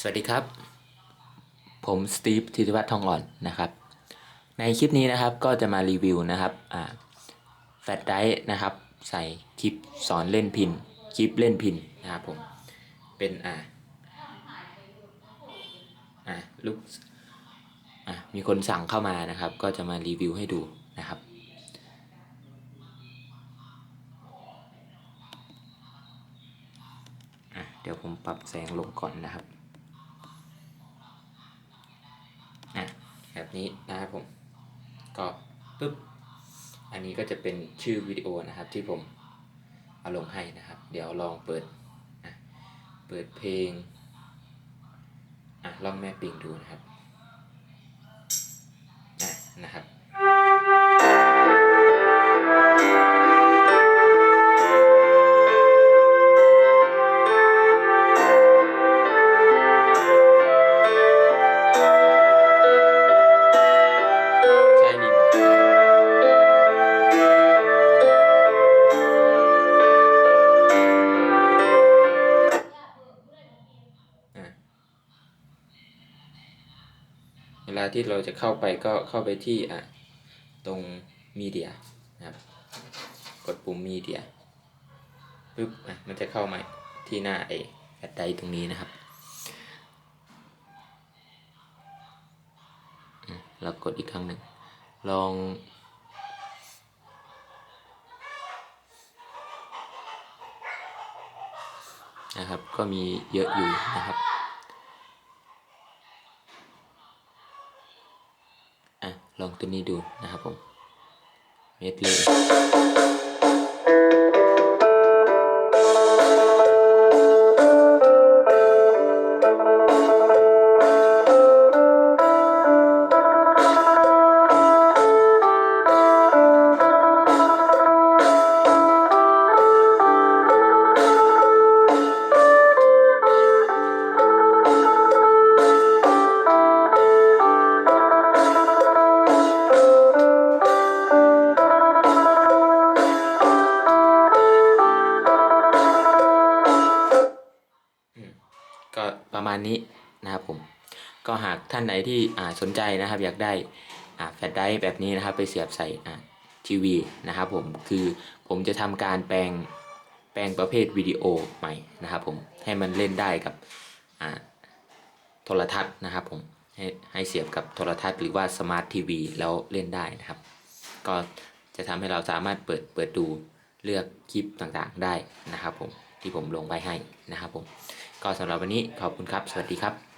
สวัสดีครับ ผมสตีฟธิติวัฒน์ทองอ่อนนะครับ ในคลิปนี้นะครับก็จะมารีวิวนะครับแฟลชไดร์นะครับ ใส่คลิปสอนเล่นพิน คลิปเล่นพินนะครับผม เป็นอ่าอ่าลูกอ่ามีคนสั่งเข้ามานะครับ ก็จะมารีวิวให้ดูนะครับอะเดี๋ยวผมปรับแสงลงก่อนนะครับ อะ แบบนี้นะครับผม ก็ปึ๊บ อันนี้ก็จะเป็นชื่อวิดีโอนะครับที่ผมเอาลงให้นะครับ เดี๋ยวลองเปิดอะเปิดเพลงอะลองแม่ปิงดูนะครับอะนะครับ ลาที่เราจะเข้าไปก็เข้าไปที่อะตรงมีเดียนะครับกดปุ่มมีเดียปึ๊บอะมันจะเข้ามาที่หน้าไอ้แอดไดตรงนี้นะครับเรากดอีกครั้งหนึ่งลองนะครับ ก็มีเยอะอยู่นะครับ อะ ลองตัวนี้ดูนะครับผม เม็ดเลย ก็ประมาณนี้นะครับผม ก็หากท่านไหนที่สนใจนะครับ อยากได้แฟลชไดร์แบบนี้นะครับ ไปเสียบใส่ทีวีนะครับผมคือผมจะทำการแปลงแปลงประเภทวิดีโอใหม่นะครับผมให้มันเล่นได้กับโทรทัศน์นะครับผมให้ให้เสียบกับโทรทัศน์หรือว่าสมาร์ททีวีแล้วเล่นได้นะครับ ก็จะทำให้เราสามารถเปิดเปิดดูเลือกคลิปต่างๆได้นะครับผม ที่ผมลงไปให้นะครับผมก็สำหรับวันนี้ขอบคุณครับ สวัสดีครับ